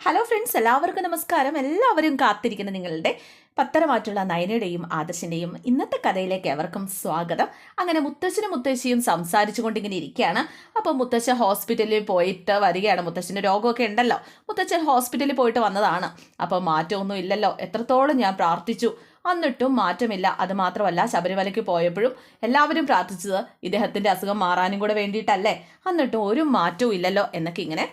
Hello friends എല്ലാവർക്കും നമസ്കാരം. എല്ലാവരും കാത്തിരിക്കുന്ന നിങ്ങളുടെ പത്തരമാറ്റുള്ള നയനയുടെയും ആദർശിന്റെയും ഇന്നത്തെ കഥയിലേക്ക് എവർക്കും സ്വാഗതം. അങ്ങനെ മുത്തശ്ശനും മുത്തശ്ശിയും സംസാരിച്ചു കൊണ്ടിങ്ങനെ ഇരിക്കുകയാണ്. അപ്പോൾ മുത്തശ്ശ ഹോസ്പിറ്റലിൽ പോയിട്ട് വരികയാണ്. മുത്തശ്ശന് രോഗമൊക്കെ ഉണ്ടല്ലോ. മുത്തശ്ശൻ ഹോസ്പിറ്റലിൽ പോയിട്ട് വന്നതാണ്. അപ്പോൾ മാറ്റമൊന്നും ഇല്ലല്ലോ. എത്രത്തോളം ഞാൻ പ്രാർത്ഥിച്ചു. എന്നിട്ടും മാറ്റമില്ല. അത് മാത്രമല്ല ശബരിമലയ്ക്ക് പോയപ്പോഴും എല്ലാവരും പ്രാർത്ഥിച്ചത് ഇദ്ദേഹത്തിന്റെ അസുഖം മാറാനും കൂടെ വേണ്ടിയിട്ടല്ലേ? എന്നിട്ടും ഒരു മാറ്റവും ഇല്ലല്ലോ എന്നൊക്കെ ഇങ്ങനെ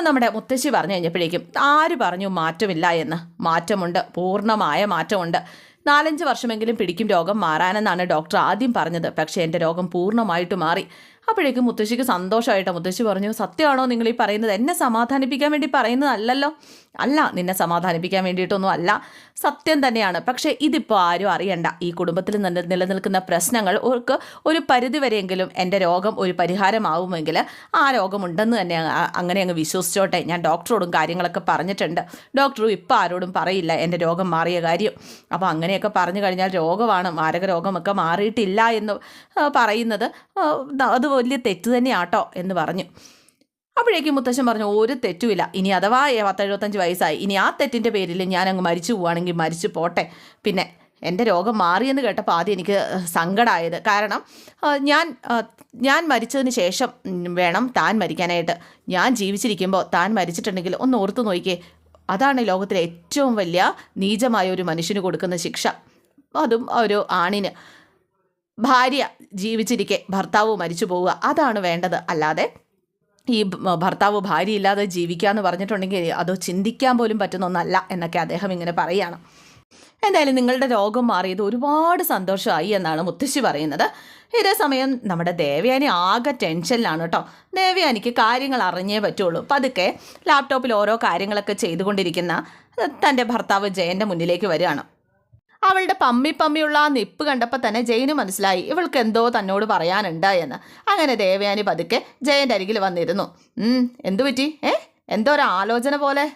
നമ്മുടെ മുത്തശ്ശി പറഞ്ഞു കഴിഞ്ഞപ്പോഴേക്കും ആര് പറഞ്ഞു മാറ്റമില്ല എന്ന്? മാറ്റമുണ്ട് പൂർണമായ മാറ്റമുണ്ട്. നാലഞ്ച് വർഷമെങ്കിലും പിടിക്കും രോഗം മാറാനെന്നാണ് ഡോക്ടർ ആദ്യം പറഞ്ഞത്. പക്ഷേ എന്റെ രോഗം പൂർണമായിട്ട് മാറി. അപ്പോഴേക്കും മുത്തശ്ശിക്ക് സന്തോഷമായിട്ട്? മുത്തശ്ശി പറഞ്ഞു സത്യമാണോ നിങ്ങൾ ഈ പറയുന്നത്? എന്നെ സമാധാനിപ്പിക്കാൻ വേണ്ടി പറയുന്നതല്ലല്ലോ. അല്ല നിന്നെ സമാധാനിപ്പിക്കാൻ വേണ്ടിയിട്ടൊന്നും അല്ല. സത്യം തന്നെയാണ്. പക്ഷേ ഇതിപ്പോൾ ആരും അറിയണ്ട. ഈ കുടുംബത്തിൽ നില നിലനിൽക്കുന്ന പ്രശ്നങ്ങൾ അവർക്ക് ഒരു പരിധിവരെയെങ്കിലും എന്റെ രോഗം ഒരു പരിഹാരമാവുമെങ്കിൽ ആ രോഗമുണ്ടെന്ന് തന്നെ അങ്ങനെ അങ്ങ് വിശ്വസിച്ചോട്ടെ. ഞാൻ ഡോക്ടറോടും കാര്യങ്ങളൊക്കെ പറഞ്ഞിട്ടുണ്ട്. ഡോക്ടറും ഇപ്പോൾ ആരോടും പറയില്ല എന്റെ രോഗം മാറിയ കാര്യം. അപ്പോൾ അങ്ങനെയൊക്കെ പറഞ്ഞു കഴിഞ്ഞാൽ രോഗമാണ്. മാരക രോഗമൊക്കെ മാറിയിട്ടില്ല എന്ന് പറയുന്നത് അത് വലിയ തെറ്റ് തന്നെയാട്ടോ എന്ന് പറഞ്ഞു. അപ്പോഴേക്കും മുത്തശ്ശൻ പറഞ്ഞു ഒരു തെറ്റുമില്ല. ഇനി അഥവാ പത്തെഴുപത്തഞ്ച് വയസ്സായി. ഇനി ആ തെറ്റിന്റെ പേരിൽ ഞാൻ അങ്ങ് മരിച്ചു പോവുകയാണെങ്കിൽ മരിച്ചു പോട്ടെ. പിന്നെ എന്റെ രോഗം മാറിയെന്ന് കേട്ടപ്പോൾ ആദ്യം എനിക്ക് സങ്കടമായത് കാരണം ഞാൻ ഞാൻ മരിച്ചതിന് ശേഷം വേണം താൻ മരിക്കാനായിട്ട്. ഞാൻ ജീവിച്ചിരിക്കുമ്പോൾ താൻ മരിച്ചിട്ടുണ്ടെങ്കിൽ ഒന്ന് ഓർത്തു നോക്കിയേ അതാണ് ലോകത്തിലെ ഏറ്റവും വലിയ നീചമായ ഒരു മനുഷ്യന് കൊടുക്കുന്ന ശിക്ഷ. അതും ഒരു ആണിന്. ഭാര്യ ജീവിച്ചിരിക്കെ ഭർത്താവ് മരിച്ചു പോവുക. അതാണ് വേണ്ടത്. അല്ലാതെ ഈ ഭർത്താവ് ഭാര്യ ഇല്ലാതെ ജീവിക്കുക എന്ന് പറഞ്ഞിട്ടുണ്ടെങ്കിൽ അത് ചിന്തിക്കാൻ പോലും പറ്റുന്ന ഒന്നല്ല എന്നൊക്കെ അദ്ദേഹം ഇങ്ങനെ പറയുകയാണ്. എന്തായാലും നിങ്ങളുടെ രോഗം മാറിയത് ഒരുപാട് സന്തോഷമായി എന്നാണ് മുത്തശ്ശി പറയുന്നത്. ഇതേ സമയം നമ്മുടെ ദേവയാനി ആകെ ടെൻഷനിലാണ് കേട്ടോ. ദേവയാനിക്ക് കാര്യങ്ങൾ അറിഞ്ഞേ പറ്റുള്ളൂ. പതുക്കെ ലാപ്ടോപ്പിൽ ഓരോ കാര്യങ്ങളൊക്കെ ചെയ്തുകൊണ്ടിരിക്കുന്ന തന്റെ ഭർത്താവ് ജയന്റെ മുന്നിലേക്ക് വരികയാണ്. അവളുടെ പമ്മി പമ്മിയുള്ള ആ നിപ്പ് കണ്ടപ്പോൾ തന്നെ ജയന് മനസ്സിലായി. ഇവൾക്ക് എന്തോ തന്നോട് പറയാനുണ്ട് എന്ന്. അങ്ങനെ ദേവയാനി പതുക്കെ ജയന്റെ അരികിൽ വന്നിരുന്നു. "ഉം, എന്തു പറ്റി? ഏ എന്തോ ഒരു ആലോചന പോലെ?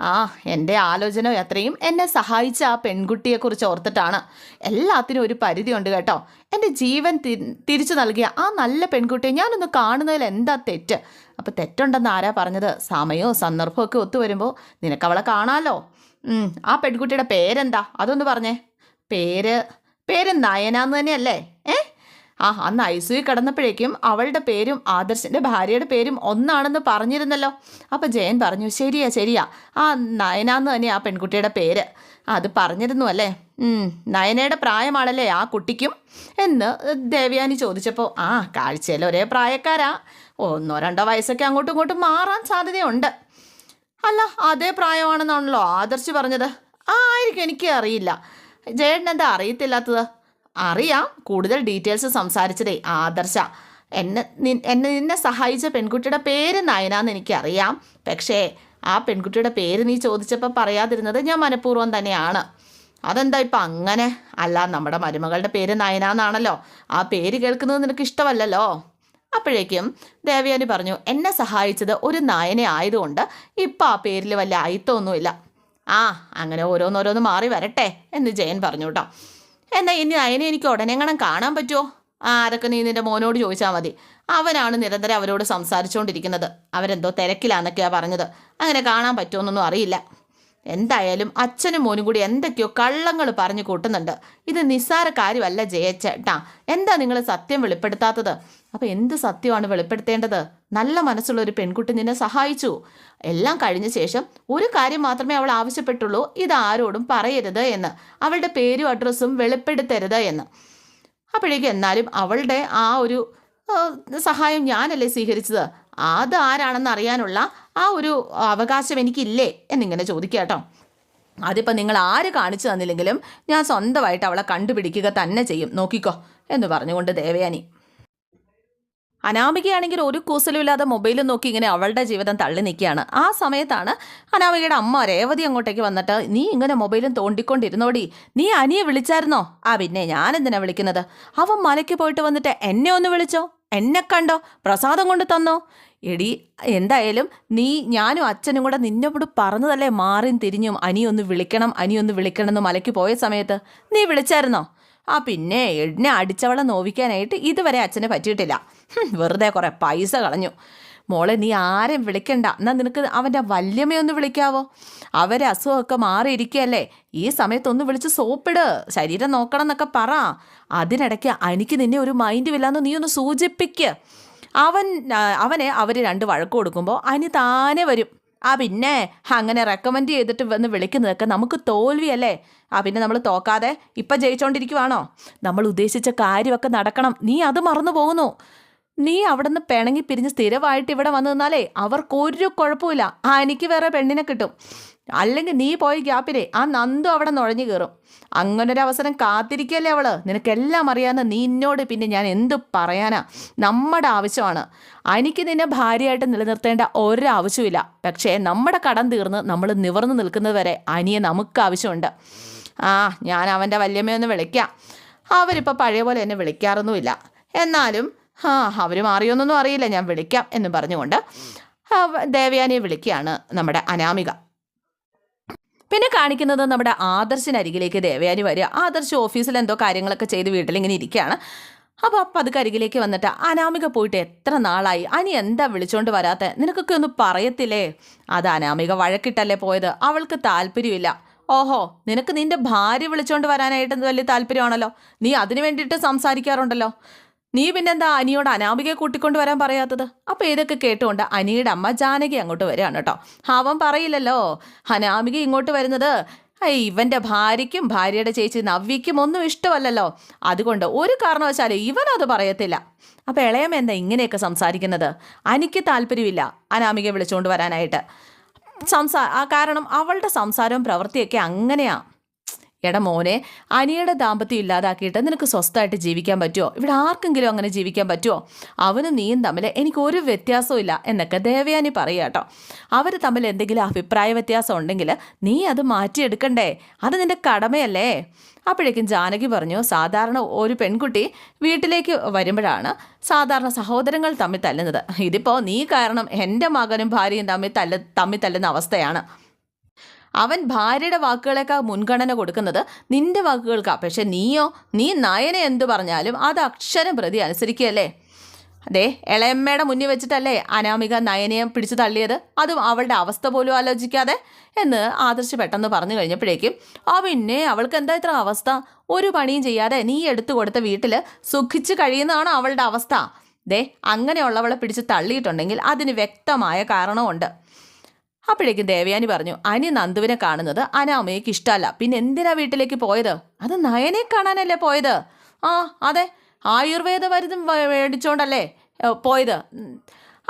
ആ എന്റെ ആലോചന അത്രയും എന്നെ സഹായിച്ച ആ പെൺകുട്ടിയെക്കുറിച്ച് ഓർത്തിട്ടാണ്. എല്ലാത്തിനും ഒരു പരിധിയുണ്ട് കേട്ടോ. എന്റെ ജീവൻ തിരിച്ചു നൽകിയ ആ നല്ല പെൺകുട്ടിയെ ഞാനൊന്ന് കാണുന്നതിൽ എന്താ തെറ്റ്? അപ്പോൾ തെറ്റുണ്ടെന്ന് ആരാ പറഞ്ഞത്? സമയവും സന്ദർഭവും ഒക്കെ ഒത്തു വരുമ്പോൾ നിനക്ക് അവളെ കാണാമല്ലോ ആ പെൺകുട്ടിയുടെ പേരെന്താ? അതൊന്ന് പറഞ്ഞേ. പേര് പേര് നയന എന്ന് തന്നെയല്ലേ? ഏ? ആ അന്ന് ഐ സി കിടന്നപ്പോഴേക്കും അവളുടെ പേരും ആദർശിന്റെ ഭാര്യയുടെ പേരും ഒന്നാണെന്ന് പറഞ്ഞിരുന്നല്ലോ. അപ്പോൾ ജയൻ പറഞ്ഞു ശരിയാ ശരിയാ. ആ നയന എന്ന് ആ പെൺകുട്ടിയുടെ പേര്. അത് പറഞ്ഞിരുന്നു അല്ലേ? നയനയുടെ പ്രായമാണല്ലേ ആ കുട്ടിക്കും? എന്ന് ദേവ്യാനി ചോദിച്ചപ്പോൾ ആ കാഴ്ചയിൽ ഒരേ പ്രായക്കാരാ. ഒന്നോ രണ്ടോ വയസ്സൊക്കെ അങ്ങോട്ടും ഇങ്ങോട്ടും മാറാൻ സാധ്യതയുണ്ട്. അല്ല അതേ പ്രായമാണെന്നാണല്ലോ ആദർശ് പറഞ്ഞത്. ആ ആയിരിക്കും എനിക്ക് അറിയില്ല ജയേട്ടൻ എന്താ അറിയത്തില്ലാത്തത്? അറിയാം കൂടുതൽ ഡീറ്റെയിൽസ് സംസാരിച്ചതേ ആദർശ. എന്നെ എന്നെ നിന്നെ സഹായിച്ച പെൺകുട്ടിയുടെ പേര് നയനാന്ന് എനിക്കറിയാം. പക്ഷേ ആ പെൺകുട്ടിയുടെ പേര് നീ ചോദിച്ചപ്പോൾ പറയാതിരുന്നത് ഞാൻ മനഃപൂർവം തന്നെയാണ്. അതെന്താ ഇപ്പം അങ്ങനെ? അല്ല നമ്മുടെ മരുമകളുടെ പേര് നയന നയനാന്നാണല്ലോ. ആ പേര് കേൾക്കുന്നത് നിനക്ക് ഇഷ്ടമല്ലല്ലോ? അപ്പോഴേക്കും ദേവയാനി പറഞ്ഞു എന്നെ സഹായിച്ചത് ഒരു നായനെ ആയതുകൊണ്ട് ഇപ്പം ആ പേരിൽ വല്ല അയിത്തൊന്നുമില്ല ആ അങ്ങനെ ഓരോന്നോരോന്ന് മാറി വരട്ടെ എന്ന് ജയൻ പറഞ്ഞു കേട്ടോ എന്നാൽ ഇനി അതിനെ എനിക്ക് ഉടനെങ്ങണം കാണാൻ പറ്റുമോ ആ അതൊക്കെ നീ നിന്റെ മോനോട് ചോദിച്ചാൽ മതി. അവനാണ് നിരന്തരം അവരോട് സംസാരിച്ചുകൊണ്ടിരിക്കുന്നത് അവരെന്തോ തിരക്കിലാന്നൊക്കെയാണ് പറഞ്ഞത്. അങ്ങനെ കാണാൻ പറ്റുമെന്നൊന്നും അറിയില്ല. എന്തായാലും അച്ഛനും മോനും കൂടി എന്തൊക്കെയോ കള്ളങ്ങൾ പറഞ്ഞു കൂട്ടുന്നുണ്ട്. ഇത് നിസ്സാര കാര്യമല്ല ജയച്ചേട്ടാ. എന്താ നിങ്ങൾ സത്യം വെളിപ്പെടുത്താത്തത്? അപ്പോൾ എന്ത് സത്യമാണ് വെളിപ്പെടുത്തേണ്ടത്? നല്ല മനസ്സുള്ള ഒരു പെൺകുട്ടി നിന്നെ സഹായിച്ചു. എല്ലാം കഴിഞ്ഞ ശേഷം ഒരു കാര്യം മാത്രമേ അവൾ ആവശ്യപ്പെട്ടുള്ളൂ. ഇത് ആരോടും പറയരുത് എന്ന്. അവളുടെ പേരും അഡ്രസ്സും വെളിപ്പെടുത്തരുത് എന്ന്. അപ്പോഴേക്കും എന്നാലും അവളുടെ ആ ഒരു സഹായം ഞാനല്ലേ സ്വീകരിച്ചത്? അത് ആരാണെന്ന് അറിയാനുള്ള ആ ഒരു അവകാശം എനിക്കില്ലേ എന്നിങ്ങനെ ചോദിക്കുക കേട്ടോ. അതിപ്പോൾ നിങ്ങൾ ആര് കാണിച്ചു തന്നില്ലെങ്കിലും ഞാൻ സ്വന്തമായിട്ട് അവളെ കണ്ടുപിടിക്കുക തന്നെ ചെയ്യും. നോക്കിക്കോ എന്ന് പറഞ്ഞുകൊണ്ട് ദേവയാനി. അനാമികയാണെങ്കിൽ ഒരു കൂസലുമില്ലാതെ മൊബൈലും നോക്കി ഇങ്ങനെ അവളുടെ ജീവിതം തള്ളി നിൽക്കുകയാണ്. ആ സമയത്താണ് അനാമികയുടെ അമ്മ രേവതി അങ്ങോട്ടേക്ക് വന്നിട്ട് നീ ഇങ്ങനെ മൊബൈലും തോണ്ടിക്കൊണ്ടിരുന്നോടി. നീ അനിയെ വിളിച്ചായിരുന്നോ? ആ പിന്നെ ഞാൻ എന്തിനാ വിളിക്കുന്നത്? അവൻ മലയ്ക്ക് പോയിട്ട് വന്നിട്ട് എന്നെ ഒന്ന് വിളിച്ചോ. എന്നെ കണ്ടോ? പ്രസാദം കൊണ്ട് തന്നോ? എടി എന്തായാലും നീ ഞാനും അച്ഛനും കൂടെ നിന്നോട് പറഞ്ഞതല്ലേ മാറിയും തിരിഞ്ഞും അനിയൊന്ന് വിളിക്കണം അനിയൊന്ന് വിളിക്കണം എന്ന് മലയ്ക്ക് പോയ സമയത്ത്? നീ വിളിച്ചായിരുന്നോ? ആ പിന്നെ എടിനെ അടിച്ചവളെ നോവിക്കാനായിട്ട് ഇതുവരെ അച്ഛനെ പറ്റിയിട്ടില്ല. വെറുതെ കുറേ പൈസ കളഞ്ഞു. മോളെ നീ ആരെയും വിളിക്കണ്ട. എന്നാൽ നിനക്ക് അവന്റെ വല്യമ്മയൊന്ന് വിളിക്കാവോ? അവരെ അസുഖമൊക്കെ മാറിയിരിക്കുകയല്ലേ? ഈ സമയത്തൊന്ന് വിളിച്ച് സോപ്പിട്. ശരീരം നോക്കണം എന്നൊക്കെ പറ. അതിനിടയ്ക്ക് എനിക്ക് നിന്നെ ഒരു മൈൻഡ് ഇല്ലാന്ന് നീ ഒന്ന് സൂചിപ്പിക്ക്. അവൻ അവനെ അവർ രണ്ട് വഴക്ക് കൊടുക്കുമ്പോൾ അനി താനെ വരും. ആ പിന്നെ അങ്ങനെ റെക്കമെൻഡ് ചെയ്തിട്ട് വന്ന് വിളിക്കുന്നതൊക്കെ നമുക്ക് തോൽവിയല്ലേ? ആ പിന്നെ നമ്മൾ തോക്കാതെ ഇപ്പം ജയിച്ചുകൊണ്ടിരിക്കുവാണോ നമ്മൾ ഉദ്ദേശിച്ച കാര്യമൊക്കെ നടക്കണം. നീ അത് മറന്നു പോകുന്നു നീ അവിടുന്ന് പിണങ്ങി പിരിഞ്ഞ് സ്ഥിരമായിട്ട് ഇവിടെ വന്നു നിന്നാലേ അവർക്കൊരു കുഴപ്പമില്ല ആ എനിക്ക് വേറെ പെണ്ണിനെ കിട്ടും. അല്ലെങ്കിൽ നീ പോയി ഗ്യാപ്പിലെ ആ നന്ദു അവിടെ നുഴഞ്ഞു കയറും. അങ്ങനൊരു അവസരം കാത്തിരിക്കല്ലേ അവൾ? നിനക്കെല്ലാം അറിയാവുന്ന നീ എന്നോട് പിന്നെ ഞാൻ എന്തു പറയാനാ? നമ്മുടെ ആവശ്യമാണ്. എനിക്ക് നിന്നെ ഭാര്യയായിട്ട് നിലനിർത്തേണ്ട ഒരാവശ്യമില്ല പക്ഷേ നമ്മുടെ കടം തീർന്ന് നമ്മൾ നിവർന്നു നിൽക്കുന്നത് വരെ അനിയെ നമുക്ക് ആവശ്യമുണ്ട്. ആ ഞാൻ അവന്റെ വല്യമ്മയൊന്ന് വിളിക്കാം. അവരിപ്പോൾ പഴയ പോലെ എന്നെ വിളിക്കാറൊന്നുമില്ല. എന്നാലും ആ അവർ മാറിയൊന്നും അറിയില്ല ഞാൻ വിളിക്കാം എന്ന് പറഞ്ഞുകൊണ്ട് ദേവയാനിയെ വിളിക്കുകയാണ് നമ്മുടെ അനാമിക. പിന്നെ കാണിക്കുന്നത് നമ്മുടെ ആദർശിനരികിലേക്ക് ദേവയാനി വരിക. ആദർശ് ഓഫീസിൽ എന്തോ കാര്യങ്ങളൊക്കെ ചെയ്ത് വീട്ടിലിങ്ങനെ ഇരിക്കുകയാണ്. അപ്പോൾ അപ്പം അത് കരികിലേക്ക് വന്നിട്ട് അനാമിക പോയിട്ട് എത്ര നാളായി? അനി എന്താ വിളിച്ചോണ്ട് വരാത്ത? നിനക്കൊക്കെ ഒന്ന് പറയത്തില്ലേ? അത് അനാമിക വഴക്കിട്ടല്ലേ പോയത്. അവൾക്ക് താല്പര്യമില്ല. ഓഹോ നിനക്ക് നിന്റെ ഭാര്യ വിളിച്ചോണ്ട് വരാനായിട്ട് വലിയ താല്പര്യമാണല്ലോ. നീ അതിനു വേണ്ടിയിട്ട് സംസാരിക്കാറുണ്ടല്ലോ. നീ പിന്നെന്താ അനിയോട് അനാമികയെ കൂട്ടിക്കൊണ്ട് വരാൻ പറയാത്തത്? അപ്പോൾ ഇതൊക്കെ കേട്ടുകൊണ്ട് അനിയുടെ അമ്മ ജാനകി അങ്ങോട്ട് വരികയാണ് കേട്ടോ. അവൻ പറയില്ലല്ലോ. അനാമിക ഇങ്ങോട്ട് വരുന്നത് "ഏയ്, ഇവന്റെ ഭാര്യയ്ക്കും ഭാര്യയുടെ ചേച്ചി നവ്യയ്ക്കും ഒന്നും ഇഷ്ടമല്ലല്ലോ. അതുകൊണ്ട് ഒരു കാരണവശാലും ഇവനത് പറയത്തില്ല. അപ്പോൾ ഇളയമ്മ എന്താ ഇങ്ങനെയൊക്കെ സംസാരിക്കുന്നത്? അനിക്ക് താല്പര്യമില്ല അനാമികയെ വിളിച്ചുകൊണ്ട് വരാനായിട്ട്. സംസാ കാരണം അവളുടെ സംസാരവും പ്രവൃത്തിയൊക്കെ അങ്ങനെയാ. എടാ മോനെ അനിയുടെ ദാമ്പത്യം ഇല്ലാതാക്കിയിട്ട് നിനക്ക് സ്വസ്ഥമായിട്ട് ജീവിക്കാൻ പറ്റുമോ ഇവിടെ ആർക്കെങ്കിലും അങ്ങനെ ജീവിക്കാൻ പറ്റുമോ അവനും നീയും തമ്മിൽ എനിക്ക് ഒരു വ്യത്യാസവും ഇല്ല എന്നൊക്കെ ദേവയാനി പറയുക കേട്ടോ. അവർ തമ്മിൽ എന്തെങ്കിലും അഭിപ്രായ വ്യത്യാസം ഉണ്ടെങ്കിൽ നീ അത് മാറ്റിയെടുക്കണ്ടേ? അത് നിന്റെ കടമയല്ലേ? അപ്പോഴേക്കും ജാനകി പറഞ്ഞു സാധാരണ ഒരു പെൺകുട്ടി വീട്ടിലേക്ക് വരുമ്പോഴാണ് സാധാരണ സഹോദരങ്ങൾ തമ്മിൽ തല്ലുന്നത്. ഇതിപ്പോൾ നീ കാരണം എന്റെ മകനും ഭാര്യയും തമ്മിൽ തല്ല തമ്മിൽ തല്ലുന്ന അവസ്ഥയാണ്. അവൻ ഭാര്യയുടെ വാക്കുകളൊക്കെ മുൻഗണന കൊടുക്കുന്നത് നിന്റെ വാക്കുകൾക്കാ. പക്ഷെ നീയോ നീ നയനെ എന്തു പറഞ്ഞാലും അത് അക്ഷരം പ്രതി അനുസരിക്കുകയല്ലേ? അതെ ഇളയമ്മയുടെ മുന്നിൽ വെച്ചിട്ടല്ലേ അനാമിക നയനയെ പിടിച്ചു തള്ളിയത്? അതും അവളുടെ അവസ്ഥ പോലും ആലോചിക്കാതെ? എന്ന് ആദർശ് പെട്ടെന്ന് പറഞ്ഞു കഴിഞ്ഞപ്പോഴേക്കും ആ പിന്നെ അവൾക്ക് എന്താ ഇത്ര അവസ്ഥ? ഒരു പണിയും ചെയ്യാതെ നീ എടുത്തു കൊടുത്ത വീട്ടിൽ സുഖിച്ച് കഴിയുന്നതാണ് അവളുടെ അവസ്ഥ? ദേ അങ്ങനെയുള്ളവളെ പിടിച്ച് തള്ളിയിട്ടുണ്ടെങ്കിൽ അതിന് വ്യക്തമായ കാരണമുണ്ട് അപ്പോഴേക്കും ദേവയാനി പറഞ്ഞു അനി നന്ദുവിനെ കാണുന്നത് അനാമയ്ക്ക് ഇഷ്ടമല്ല. പിന്നെ എന്തിനാ വീട്ടിലേക്ക് പോയത്? അത് നയനെ കാണാനല്ലേ പോയത്? ആ അതെ ആയുർവേദ മരുന്നും മേടിച്ചോണ്ടല്ലേ പോയത്.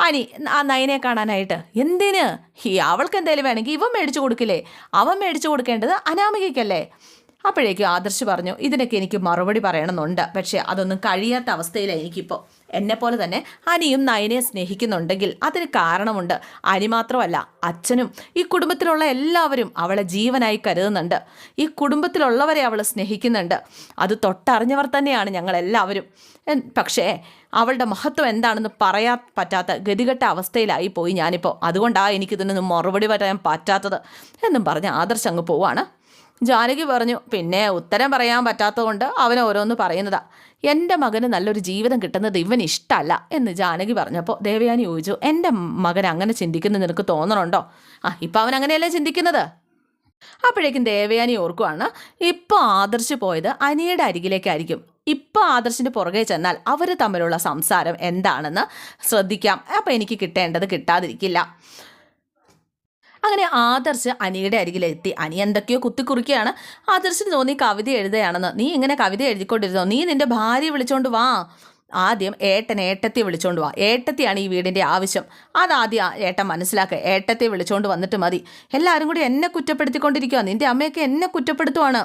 അനി ആ നയനെ കാണാനായിട്ട്. എന്തിന്? ഈ അവൾക്ക് എന്തേലും വേണമെങ്കിൽ ഇവൻ മേടിച്ചു കൊടുക്കില്ലേ? അവൻ മേടിച്ചു കൊടുക്കേണ്ടത് അനാമികയ്ക്കല്ലേ? അപ്പോഴേക്കും ആദർശ് പറഞ്ഞു ഇതിനൊക്കെ എനിക്ക് മറുപടി പറയണമെന്നുണ്ട്. പക്ഷേ അതൊന്നും കഴിയാത്ത അവസ്ഥയിലാണ് എനിക്കിപ്പോൾ എന്നെപ്പോലെ തന്നെ അനിയും നയനയെ സ്നേഹിക്കുന്നുണ്ടെങ്കിൽ അതിന് കാരണമുണ്ട്. അനി മാത്രമല്ല അച്ഛനും ഈ കുടുംബത്തിലുള്ള എല്ലാവരും അവളെ ജീവനായി കരുതുന്നുണ്ട്. ഈ കുടുംബത്തിലുള്ളവരെ അവൾ സ്നേഹിക്കുന്നുണ്ട്. അത് തൊട്ടറിഞ്ഞവർ തന്നെയാണ് ഞങ്ങളെല്ലാവരും. പക്ഷേ അവളുടെ മഹത്വം എന്താണെന്ന് പറയാൻ പറ്റാത്ത ഗതികെട്ട അവസ്ഥയിലായി പോയി ഞാനിപ്പോൾ അതുകൊണ്ടാണ് എനിക്കിതിനൊന്നും മറുപടി പറയാൻ പറ്റാത്തത് എന്നും പറഞ്ഞ് ആദർശ് അങ്ങ് പോവാണ്. ജാനകി പറഞ്ഞു പിന്നെ ഉത്തരം പറയാൻ പറ്റാത്തതുകൊണ്ട് അവൻ ഓരോന്ന് പറയുന്നതാ. എന്റെ മകന് നല്ലൊരു ജീവിതം കിട്ടുന്നത് ഇവൻ ഇഷ്ടമല്ല എന്ന് ജാനകി പറഞ്ഞപ്പോൾ ദേവയാനി ചോദിച്ചു എന്റെ മകൻ അങ്ങനെ ചിന്തിക്കുന്നത് നിനക്ക് തോന്നണുണ്ടോ? ആ ഇപ്പം അവൻ അങ്ങനെയല്ലേ ചിന്തിക്കുന്നത്? അപ്പോഴേക്കും ദേവയാനി ഓർക്കുവാണ് ഇപ്പോൾ ആദർശ് പോയത് അനിയുടെ അരികിലേക്കായിരിക്കും. ഇപ്പോൾ ആദർശിന്റെ പുറകെ ചെന്നാൽ അവർ തമ്മിലുള്ള സംസാരം എന്താണെന്ന് ശ്രദ്ധിക്കാം. അപ്പോൾ എനിക്ക് കിട്ടേണ്ടത് കിട്ടാതിരിക്കില്ല. അങ്ങനെ ആദർശ് അനിയുടെ അരികിലെത്തി. അനി എന്തൊക്കെയോ കുത്തിക്കുറിക്കുകയാണ് ആദർശിന് തോന്നി കവിത എഴുതുകയാണെന്ന്. നീ ഇങ്ങനെ കവിത എഴുതിക്കൊണ്ടിരുന്നോ? നീ നിന്റെ ഭാര്യ വിളിച്ചോണ്ട് വാ. ആദ്യം ഏട്ടൻ ഏട്ടത്തി വിളിച്ചോണ്ട് വാ. ഏട്ടത്തിയാണ് ഈ വീടിന്റെ ആവശ്യം. അതാദ്യം ഏട്ടൻ മനസ്സിലാക്കുക ഏട്ടത്തെ വിളിച്ചോണ്ട് വന്നിട്ട് മതി. എല്ലാവരും കൂടി എന്നെ കുറ്റപ്പെടുത്തിക്കൊണ്ടിരിക്കുക നിന്റെ അമ്മയൊക്കെ എന്നെ കുറ്റപ്പെടുത്തുവാണ്.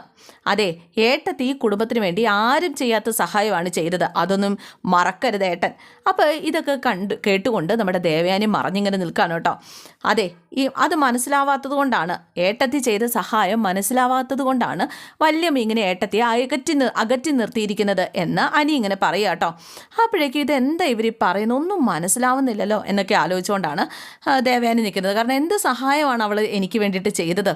അതെ ഏട്ടത്തി ഈ കുടുംബത്തിന് വേണ്ടി ആരും ചെയ്യാത്ത സഹായമാണ് ചെയ്തത്. അതൊന്നും മറക്കരുത് ഏട്ടൻ. അപ്പോൾ ഇതൊക്കെ കണ്ട് കേട്ടുകൊണ്ട് നമ്മുടെ ദേവയാനി മറിഞ്ഞിങ്ങനെ നിൽക്കുകയാണ് കേട്ടോ. അതെ ഈ അത് മനസ്സിലാവാത്തത് കൊണ്ടാണ്. ഏട്ടത്തി ചെയ്ത സഹായം മനസ്സിലാവാത്തത് കൊണ്ടാണ് വല്യമ്മ ഇങ്ങനെ ഏട്ടത്തി അകറ്റി അകറ്റി നിർത്തിയിരിക്കുന്നത് എന്ന് അനി ഇങ്ങനെ പറയുക കേട്ടോ. അപ്പോഴേക്കും ഇത് എന്താ ഇവർ പറയുന്നത് ഒന്നും മനസ്സിലാവുന്നില്ലല്ലോ എന്നൊക്കെ ആലോചിച്ചുകൊണ്ടാണ് ദേവയാനി നിൽക്കുന്നത്. കാരണം എന്ത് സഹായമാണ് അവൾ എനിക്ക് വേണ്ടിയിട്ട് ചെയ്തത്?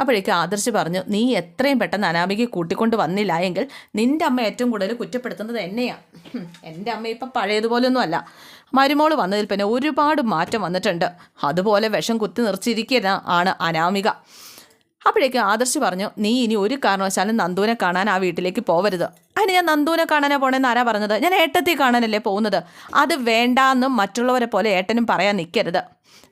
അപ്പോഴേക്കും ആദർശ് പറഞ്ഞു നീ എത്രയും പെട്ടെന്ന് അനാമികയെ കൂട്ടിക്കൊണ്ട് വന്നില്ല എങ്കിൽ നിന്റെ അമ്മ ഏറ്റവും കൂടുതൽ കുറ്റപ്പെടുത്തുന്നത് എന്നെയാണ് എന്റെ അമ്മ ഇപ്പം പഴയതുപോലൊന്നും അല്ല മരുമോൾ വന്നതിൽ പിന്നെ ഒരുപാട് മാറ്റം വന്നിട്ടുണ്ട്. അതുപോലെ വിഷം കുത്തി നിർച്ചിരിക്കുന്ന ആണ് അനാമിക. അപ്പോഴേക്കും ആദർശ് പറഞ്ഞു നീ ഇനി ഒരു കാരണവശാലും നന്ദുവിനെ കാണാൻ ആ വീട്ടിലേക്ക് പോവരുത്. അതിന് ഞാൻ നന്ദുവിനെ കാണാനാ പോണെന്ന് ആരാ പറഞ്ഞത്? ഞാൻ ഏട്ടത്തി കാണാനല്ലേ പോകുന്നത്? അത് വേണ്ടാന്നും മറ്റുള്ളവരെ പോലെ ഏട്ടനും പറയാൻ നിൽക്കരുത്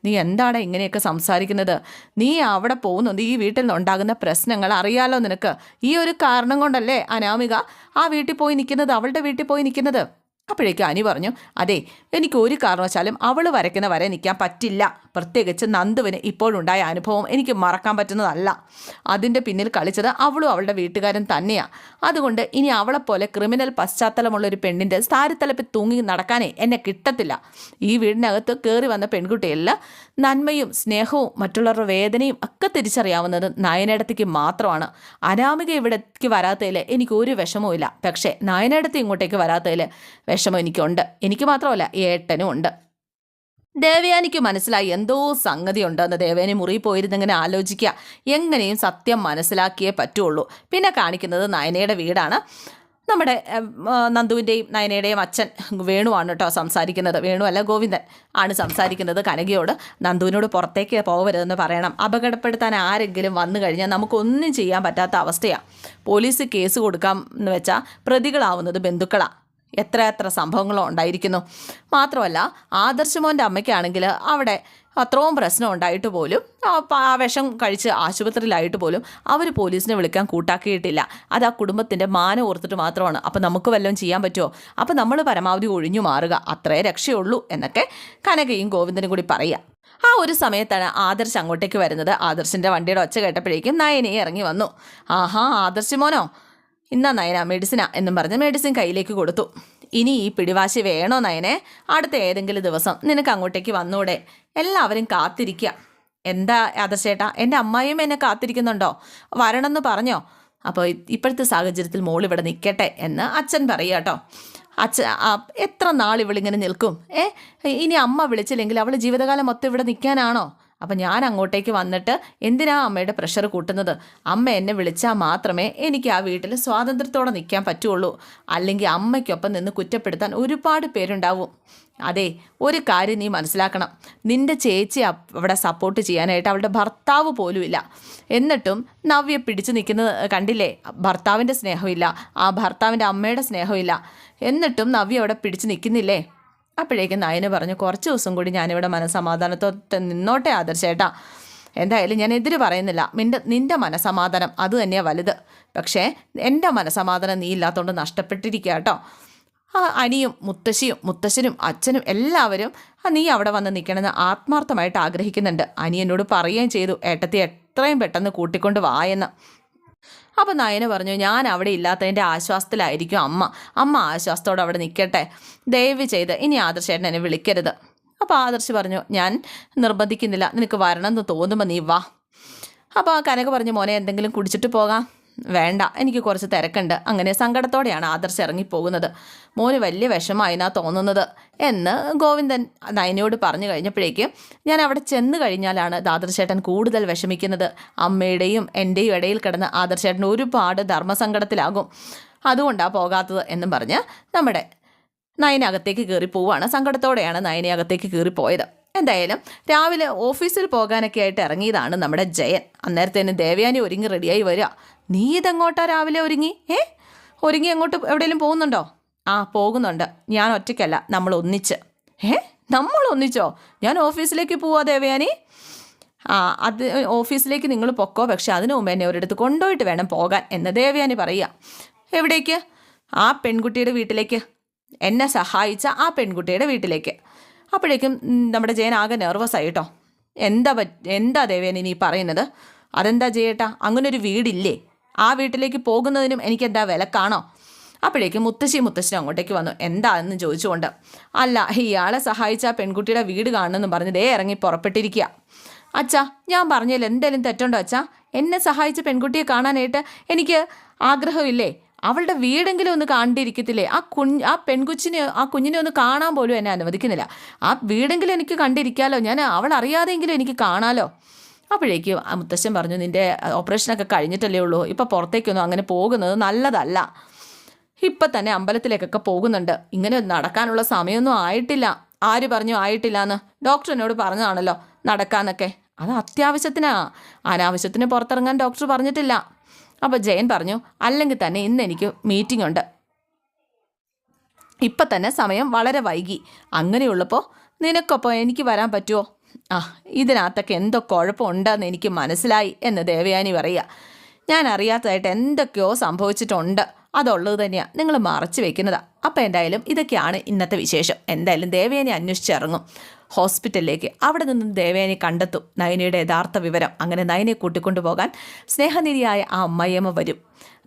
നീ എന്താണ് ഇങ്ങനെയൊക്കെ സംസാരിക്കുന്നത്? നീ അവിടെ പോകുന്നു നീ ഈ വീട്ടിൽ നിന്നുണ്ടാകുന്ന പ്രശ്നങ്ങൾ അറിയാലോ നിനക്ക്? ഈ ഒരു കാരണം കൊണ്ടല്ലേ അനാമിക ആ വീട്ടിൽ പോയി നിൽക്കുന്നത് അവളുടെ വീട്ടിൽ പോയി നിൽക്കുന്നത്? അപ്പോഴേക്കും അനി പറഞ്ഞു അതെ എനിക്ക് ഒരു കാരണവശാലും അവൾ വരയ്ക്കുന്ന വരെ നിൽക്കാൻ പറ്റില്ല. പ്രത്യേകിച്ച് നന്ദുവിന് ഇപ്പോഴുണ്ടായ അനുഭവം എനിക്ക് മറക്കാൻ പറ്റുന്നതല്ല. അതിന്റെ പിന്നിൽ കളിച്ചത് അവളും അവളുടെ വീട്ടുകാരൻ തന്നെയാണ് അതുകൊണ്ട് ഇനി അവളെപ്പോലെ ക്രിമിനൽ പശ്ചാത്തലമുള്ള ഒരു പെണ്ണിന്റെ സ്ഥാരത്തലപ്പിൽ തൂങ്ങി നടക്കാനേ എന്നെ കിട്ടത്തില്ല. ഈ വീടിനകത്ത് കയറി വന്ന പെൺകുട്ടിയല്ല നന്മയും സ്നേഹവും മറ്റുള്ളവരുടെ വേദനയും ഒക്കെ തിരിച്ചറിയാവുന്നത് നയനടത്തേക്ക് മാത്രമാണ്. അനാമിക ഇവിടേക്ക് വരാത്തതിൽ എനിക്ക് ഒരു വിഷമവും ഇല്ല പക്ഷേ നയനടത്ത് ഇങ്ങോട്ടേക്ക് വരാത്തതിൽ വിഷമം എനിക്കുണ്ട്. എനിക്ക് മാത്രമല്ല ഏട്ടനും ഉണ്ട്. ദേവയാനിക്ക് മനസ്സിലായി എന്തോ സംഗതി ഉണ്ടെന്ന് ദേവയാനി മുറി പോയിരുന്നിങ്ങനെ ആലോചിക്കുക. എങ്ങനെയും സത്യം മനസ്സിലാക്കിയേ പറ്റുള്ളൂ. പിന്നെ കാണിക്കുന്നത് നയനയുടെ വീടാണ്. നമ്മുടെ നന്ദുവിന്റെയും നയനയുടെയും അച്ഛൻ വേണുവാണ് കേട്ടോ സംസാരിക്കുന്നത്. വേണു അല്ല ഗോവിന്ദൻ ആണ് സംസാരിക്കുന്നത് കനകയോട്. നന്ദുവിനോട് പുറത്തേക്ക് പോകരുതെന്ന് പറയണം. അപകടപ്പെടുത്താൻ ആരെങ്കിലും വന്നു കഴിഞ്ഞാൽ നമുക്കൊന്നും ചെയ്യാൻ പറ്റാത്ത അവസ്ഥയാണ് പോലീസ് കേസ് കൊടുക്കാം എന്ന് വെച്ചാൽ പ്രതികളാവുന്നത് ബന്ധുക്കളാണ് എത്ര എത്ര സംഭവങ്ങളോ ഉണ്ടായിരിക്കുന്നു. മാത്രമല്ല ആദർശമോന്റെ അമ്മയ്ക്കാണെങ്കിൽ അവിടെ അത്രയും പ്രശ്നം ഉണ്ടായിട്ട് പോലും ആ വിഷം കഴിച്ച് ആശുപത്രിയിലായിട്ട് പോലും അവർ പോലീസിനെ വിളിക്കാൻ കൂട്ടാക്കിയിട്ടില്ല. അത് ആ കുടുംബത്തിന്റെ മാനം ഓർത്തിട്ട് മാത്രമാണ്. അപ്പോൾ നമുക്ക് വല്ലതും ചെയ്യാൻ പറ്റുമോ? അപ്പോൾ നമ്മൾ പരമാവധി ഒഴിഞ്ഞു മാറുക. അത്രേ രക്ഷയുള്ളൂ എന്നൊക്കെ കനകയും ഗോവിന്ദനും കൂടി പറയുക. ആ ഒരു സമയത്താണ് ആദർശ് അങ്ങോട്ടേക്ക് വരുന്നത്. ആദർശിന്റെ വണ്ടിയുടെ ഒച്ച കേട്ടപ്പോഴേക്കും നയനെ ഇറങ്ങി വന്നു. ആഹാ ആദർശ് മോനോ? ഇന്നാ നയന മെഡിസിന എന്നും പറഞ്ഞ് മെഡിസിൻ കയ്യിലേക്ക് കൊടുത്തു. ഇനി ഈ പിടിവാശി വേണോ നയനെ? അടുത്ത ഏതെങ്കിലും ദിവസം നിനക്ക് അങ്ങോട്ടേക്ക് വന്നൂടെ. എല്ലാവരും കാത്തിരിക്കുക എന്താ ആദർശേട്ടാ എന്റെ അമ്മായിയും എന്നെ കാത്തിരിക്കുന്നുണ്ടോ? വരണമെന്ന് പറഞ്ഞോ? അപ്പോൾ ഇപ്പോഴത്തെ സാഹചര്യത്തിൽ മോൾ ഇവിടെ നിൽക്കട്ടെ എന്ന് അച്ഛൻ പറയുക കേട്ടോ. അച്ഛ എത്ര നാൾ ഇവളിങ്ങനെ നിൽക്കും? ഏ ഇനി അമ്മ വിളിച്ചില്ലെങ്കിൽ അവൾ ജീവിതകാലം മൊത്തം ഇവിടെ നിൽക്കാനാണോ? അപ്പം ഞാൻ അങ്ങോട്ടേക്ക് വന്നിട്ട് എന്തിനാ അമ്മയുടെ പ്രഷർ കൂട്ടുന്നത്? അമ്മ എന്നെ വിളിച്ചാൽ മാത്രമേ എനിക്ക് ആ വീട്ടിൽ സ്വാതന്ത്ര്യത്തോടെ നിൽക്കാൻ പറ്റുള്ളൂ. അല്ലെങ്കിൽ അമ്മയ്ക്കൊപ്പം നിന്ന് കുറ്റപ്പെടുത്താൻ ഒരുപാട് പേരുണ്ടാവും. അതെ ഒരു കാര്യം നീ മനസ്സിലാക്കണം. നിന്റെ ചേച്ചി അവിടെ സപ്പോർട്ട് ചെയ്യാനായിട്ട് അവളുടെ ഭർത്താവ് പോലുമില്ല എന്നിട്ടും നവ്യ പിടിച്ചു നിൽക്കുന്നത് കണ്ടില്ലേ? ഭർത്താവിന്റെ സ്നേഹമില്ല. ആ ഭർത്താവിന്റെ അമ്മയുടെ സ്നേഹമില്ല. എന്നിട്ടും നവ്യ അവിടെ പിടിച്ചു നിൽക്കുന്നില്ലേ? അപ്പോഴേക്കും നയന് പറഞ്ഞു കുറച്ച് ദിവസം കൂടി ഞാനിവിടെ മനസ്സമാധാനത്തോട്ട് നിന്നോട്ടെ ആദർശേട്ടാ എന്തായാലും ഞാൻ എതിര് പറയുന്നില്ല. നിന്റെ നിന്റെ മനസമാധാനം അത് തന്നെയാണ് വലുത്. പക്ഷേ എന്റെ മനസമാധാനം നീ ഇല്ലാത്തതുകൊണ്ട് നഷ്ടപ്പെട്ടിരിക്കുക കേട്ടോ. ആ അനിയും മുത്തശ്ശിയും മുത്തശ്ശനും അച്ഛനും എല്ലാവരും ആ നീ അവിടെ വന്ന് നിൽക്കണമെന്ന് ആത്മാർത്ഥമായിട്ട് ആഗ്രഹിക്കുന്നുണ്ട്. അനിയനോട് പറയുകയും ചെയ്തു ഏട്ടത്തി എത്രയും പെട്ടെന്ന് കൂട്ടിക്കൊണ്ട് വായെന്ന് അപ്പോൾ നയന പറഞ്ഞു ഞാൻ അവിടെ ഇല്ലാത്തതിന്റെ ആശ്വാസത്തിലായിരിക്കും അമ്മ. അമ്മ ആശ്വാസത്തോടെ അവിടെ നിൽക്കട്ടെ ദയവ് ചെയ്ത് ഇനി ആദർശേട്ടൻ എന്നെ വിളിക്കരുത്. അപ്പോൾ ആദർശ് പറഞ്ഞു ഞാൻ നിർബന്ധിക്കുന്നില്ല. നിനക്ക് വരണമെന്ന് തോന്നുമ്പോൾ നീ വാ. അപ്പോൾ ആ കനക പറഞ്ഞു മോനെ എന്തെങ്കിലും കുടിച്ചിട്ട് പോകാം. വേണ്ട എനിക്ക് കുറച്ച് തിരക്കുണ്ട്. അങ്ങനെ സങ്കടത്തോടെയാണ് ആദർശ് ഇറങ്ങിപ്പോകുന്നത്. മോന് വലിയ വിഷമായിനാ തോന്നുന്നത് എന്ന് ഗോവിന്ദൻ നയനയോട് പറഞ്ഞു കഴിഞ്ഞപ്പോഴേക്കും ഞാൻ അവിടെ ചെന്ന് കഴിഞ്ഞാലാണ് ആദർശേട്ടൻ കൂടുതൽ വിഷമിക്കുന്നത്. അമ്മയുടെയും എന്റെയും ഇടയിൽ കിടന്ന് ആദർശേട്ടൻ ഒരുപാട് ധർമ്മസങ്കടത്തിലാകും. അതുകൊണ്ടാണ് പോകാത്തത് എന്നും പറഞ്ഞ് നമ്മുടെ നയനകത്തേക്ക് കയറി പോവുകയാണ് സങ്കടത്തോടെയാണ് നയനകത്തേക്ക് കയറിപ്പോയത്. കയറി പോയത് എന്തായാലും രാവിലെ ഓഫീസിൽ പോകാനൊക്കെ ആയിട്ട് ഇറങ്ങിയതാണ് നമ്മുടെ ജയൻ. അന്നേരത്തേന് ദേവയാനി ഒരുങ്ങി റെഡിയായി വരിക. നീ ഇതെങ്ങോട്ടാ രാവിലെ ഒരുങ്ങി? ഏ? ഒരുങ്ങി എങ്ങോട്ട് എവിടെയെങ്കിലും പോകുന്നുണ്ടോ? ആ പോകുന്നുണ്ട്. ഞാൻ ഒറ്റയ്ക്കല്ല. നമ്മൾ ഒന്നിച്ച്. ഏ? നമ്മൾ ഒന്നിച്ചോ? ഞാൻ ഓഫീസിലേക്ക് പോവാ ദേവയാനി? ആ അത് ഓഫീസിലേക്ക് നിങ്ങൾ പൊക്കോ. പക്ഷെ അതിനു മുമ്പ് എന്നെ ഒരിടത്ത് കൊണ്ടുപോയിട്ട് വേണം പോകാൻ എന്ന് ദേവയാനി പറയുക. എവിടേക്ക്? ആ പെൺകുട്ടിയുടെ വീട്ടിലേക്ക്. എന്നെ സഹായിച്ച ആ പെൺകുട്ടിയുടെ വീട്ടിലേക്ക്. അപ്പോഴേക്കും നമ്മുടെ ജയൻ ആകെ നെർവസ് ആയി കേട്ടോ എന്താ പറ്റ എന്താ ദേവേനി നീ പറയുന്നത്? അതെന്താ ജയേട്ടാ? അങ്ങനൊരു വീടില്ലേ? ആ വീട്ടിലേക്ക് പോകുന്നതിനും എനിക്കെന്താ വിലക്കാണോ? അപ്പോഴേക്കും മുത്തശ്ശി മുത്തശ്ശനും അങ്ങോട്ടേക്ക് വന്നു. എന്താ എന്ന് ചോദിച്ചുകൊണ്ട് അല്ല ഇയാളെ സഹായിച്ച ആ പെൺകുട്ടിയുടെ വീട് കാണണമെന്ന് പറഞ്ഞ് ദേ ഇറങ്ങി പുറപ്പെട്ടിരിക്കുക അച്ഛാ ഞാൻ പറഞ്ഞതിൽ എന്തെങ്കിലും തെറ്റുണ്ടോ അച്ഛാ? എന്നെ സഹായിച്ച പെൺകുട്ടിയെ കാണാനായിട്ട് എനിക്ക് ആഗ്രഹമില്ലേ? അവളുടെ വീടെങ്കിലും ഒന്ന് കണ്ടിരിക്കത്തില്ലേ? ആ കുഞ്ഞ് ആ പെൺകുച്ചിനെ ആ കുഞ്ഞിനെ ഒന്ന് കാണാൻ പോലും എന്നെ അനുവദിക്കുന്നില്ല. ആ വീടെങ്കിലും എനിക്ക് കണ്ടിരിക്കാമല്ലോ ഞാൻ അവൾ അറിയാതെങ്കിലും എനിക്ക് കാണാമല്ലോ അപ്പോഴേക്കും മുത്തശ്ശൻ പറഞ്ഞു നിന്റെ ഓപ്പറേഷനൊക്കെ കഴിഞ്ഞിട്ടല്ലേ ഉള്ളൂ. ഇപ്പം പുറത്തേക്കൊന്നും അങ്ങനെ പോകുന്നത് നല്ലതല്ല. ഇപ്പം തന്നെ അമ്പലത്തിലേക്കൊക്കെ പോകുന്നുണ്ട്. ഇങ്ങനെ നടക്കാനുള്ള സമയമൊന്നും ആയിട്ടില്ല. ആര് പറഞ്ഞു ആയിട്ടില്ല എന്ന് ഡോക്ടർ എന്നോട് പറഞ്ഞതാണല്ലോ നടക്കാന്നൊക്കെ. അത് അത്യാവശ്യത്തിനാ. അനാവശ്യത്തിന് പുറത്തിറങ്ങാൻ ഡോക്ടർ പറഞ്ഞിട്ടില്ല. അപ്പോൾ ജയൻ പറഞ്ഞു അല്ലെങ്കിൽ തന്നെ ഇന്ന് എനിക്ക് മീറ്റിംഗ് ഉണ്ട്. ഇപ്പം തന്നെ സമയം വളരെ വൈകി. അങ്ങനെയുള്ളപ്പോൾ നിനക്കൊപ്പം എനിക്ക് വരാൻ പറ്റുമോ ആ ഇതിനകത്തൊക്കെ എന്തോ കുഴപ്പമുണ്ടെന്ന് എനിക്ക് മനസ്സിലായി എന്ന് ദേവയാനി പറയുക. ഞാൻ അറിയാത്തതായിട്ട് എന്തൊക്കെയോ സംഭവിച്ചിട്ടുണ്ട്. അതുള്ളത് തന്നെയാണ് നിങ്ങൾ മറച്ചു വെക്കുന്നത്. അപ്പോൾ എന്തായാലും ഇതൊക്കെയാണ് ഇന്നത്തെ വിശേഷം. എന്തായാലും ദേവേനെ അന്വേഷിച്ചിറങ്ങും. ഹോസ്പിറ്റലിലേക്ക് അവിടെ നിന്നും ദേവേനെ കണ്ടെത്തും. നയനയുടെ യഥാർത്ഥ വിവരം. അങ്ങനെ നയനെ കൂട്ടിക്കൊണ്ടു പോകാൻ സ്നേഹനിധിയായ ആ അമ്മയമ്മ വരും.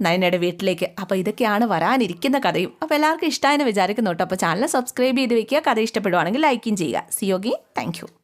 നയനയുടെ വീട്ടിലേക്ക്. അപ്പോൾ ഇതൊക്കെയാണ് വരാനിരിക്കുന്ന കഥയും. അപ്പോൾ എല്ലാവർക്കും ഇഷ്ടമായെന്ന് വിചാരിക്കുന്നു കേട്ടോ. അപ്പോൾ ചാനൽ സബ്സ്ക്രൈബ് ചെയ്ത് വെക്കുക. കഥ ഇഷ്ടപ്പെടുവാണെങ്കിൽ ലൈക്കും ചെയ്യുക. സിയോഗി താങ്ക്